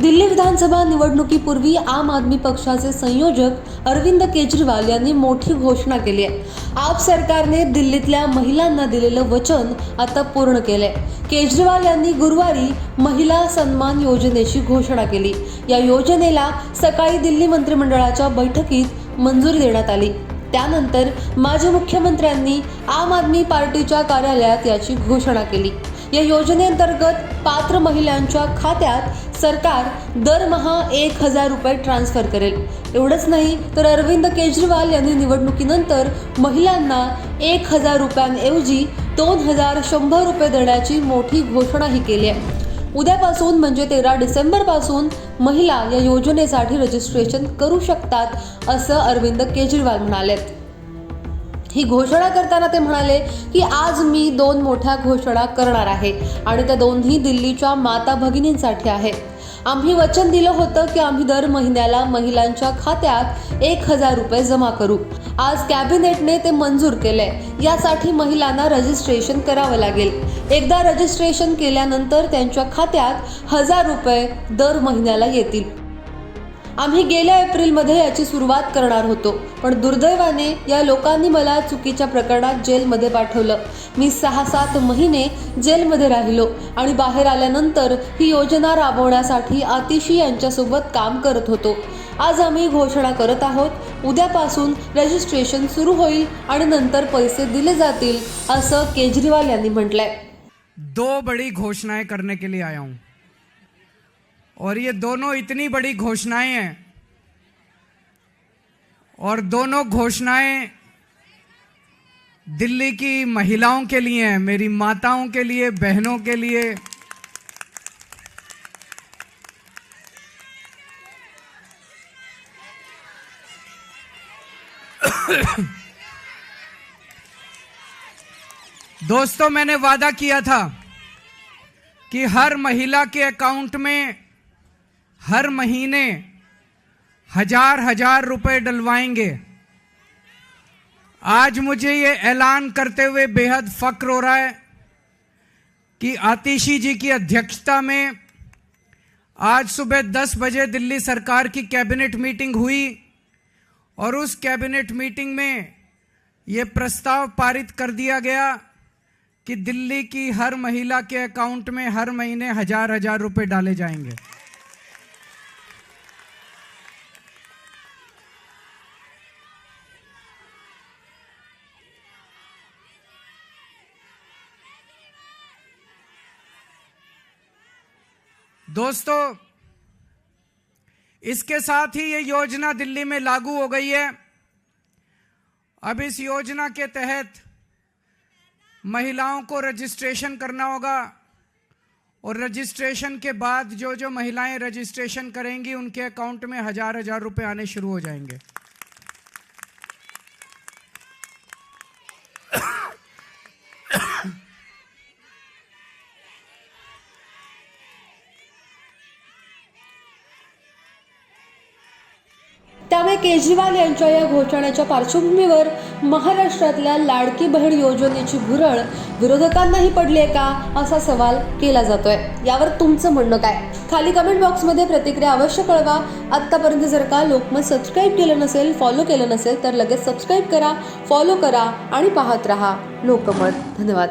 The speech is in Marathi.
दिल्ली विधानसभा निवडणुकीपूर्वी आम आदमी पक्षाचे संयोजक अरविंद केजरीवाल यांनी मोठी घोषणा केली आहे. आप सरकारने दिल्लीतल्या महिलांना दिलेलं वचन आता पूर्ण केलंय. केजरीवाल यांनी गुरुवारी महिला सन्मान योजनेची घोषणा केली. या योजनेला सकाळी दिल्ली मंत्रिमंडळाच्या बैठकीत मंजुरी देण्यात आली. त्यानंतर माजी मुख्यमंत्र्यांनी आम आदमी पार्टीच्या कार्यालयात याची घोषणा केली. या योजनेअंतर्गत पात्र महिलांच्या खात्यात सरकार दरमहा एक हजार रुपये ट्रान्स्फर करेल. एवढंच नाही तर अरविंद केजरीवाल यांनी निवडणुकीनंतर महिलांना एक हजार रुपयांऐवजी दोन हजार शंभर रुपये देण्याची मोठी घोषणाही केली आहे. उद्यापासून म्हणजे तेरा डिसेंबरपासून महिला या योजनेसाठी रजिस्ट्रेशन करू शकतात असं अरविंद केजरीवाल म्हणालेत ही घोषणा करताना ते म्हणाले की आज मी दोन मोठ्या घोषणा करणार आहे आणि त्या दोन्ही दिल्लीच्या माता भगिनींसाठी आहे. आम्ही वचन दिलं होतं की आम्ही दर महिन्याला महिलांच्या खात्यात एक हजार रुपये जमा करू. आज कॅबिनेटने ते मंजूर केले यासाठी महिलांना रजिस्ट्रेशन करावं लागेल. एकदा रजिस्ट्रेशन केल्यानंतर त्यांच्या खात्यात हजार रुपये दर महिन्याला येतील. आम्ही गेल्या एप्रिलमध्ये याची सुरुवात करणार होतो पण दुर्दैवाने या लोकांनी मला चुकीच्या प्रकरणात जेलमध्ये पाठवलं. मी सहा सात महिने जेलमध्ये राहिलो आणि बाहेर आल्यानंतर ही योजना राबवण्यासाठी आतिशी यांच्यासोबत काम करत होतो. आज आम्ही घोषणा करत आहोत उद्यापासून रजिस्ट्रेशन सुरू होईल आणि नंतर पैसे दिले जातील असं केजरीवाल यांनी म्हटलंय. दो बड़ी घोषणाएं करने के लिए आया हूं. और ये दोनों इतनी बड़ी घोषणाएँ हैं। और दोनों घोषणाएँ दिल्ली की महिलाओं के लिए हैं, मेरी माताओं के लिए, बहनों के लिए। दोस्तों, मैंने वादा किया था कि हर महिला के अकाउंट में हर महीने हज़ार हज़ार रुपए डलवाएँगे। आज मुझे ये ऐलान करते हुए बेहद फक्र हो रहा है कि आतिशी जी की अध्यक्षता में आज सुबह 10 बजे दिल्ली सरकार की कैबिनेट मीटिंग हुई और उस कैबिनेट मीटिंग में ये प्रस्ताव पारित कर दिया गया कि दिल्ली की हर महिला के अकाउंट में हर महीने हज़ार हज़ार रुपए डाले जाएँगे। दोस्तों, इसके साथ ही ये योजना दिल्ली में लागू हो गई है। अब इस योजना के तहत महिलाओं को रजिस्ट्रेशन करना होगा और रजिस्ट्रेशन के बाद जो जो महिलाएँ रजिस्ट्रेशन करेंगी, उनके अकाउंट में हज़ार हज़ार रुपए आने शुरू हो जाएँगे। त्यामुळे केजरीवाल यांच्या या घोषणाच्या पार्श्वभूमीवर महाराष्ट्रातल्या लाडकी बहीण योजनेची भुरळ विरोधकांनाही पडली आहे का असा सवाल केला जातोय. यावर तुमचं म्हणणं काय? खाली कमेंट बॉक्समध्ये प्रतिक्रिया अवश्य कळवा. आत्तापर्यंत जर का लोकमत सबस्क्राईब केलं नसेल फॉलो केलं नसेल तर लगेच सबस्क्राईब करा फॉलो करा आणि पाहत राहा लोकमत. धन्यवाद.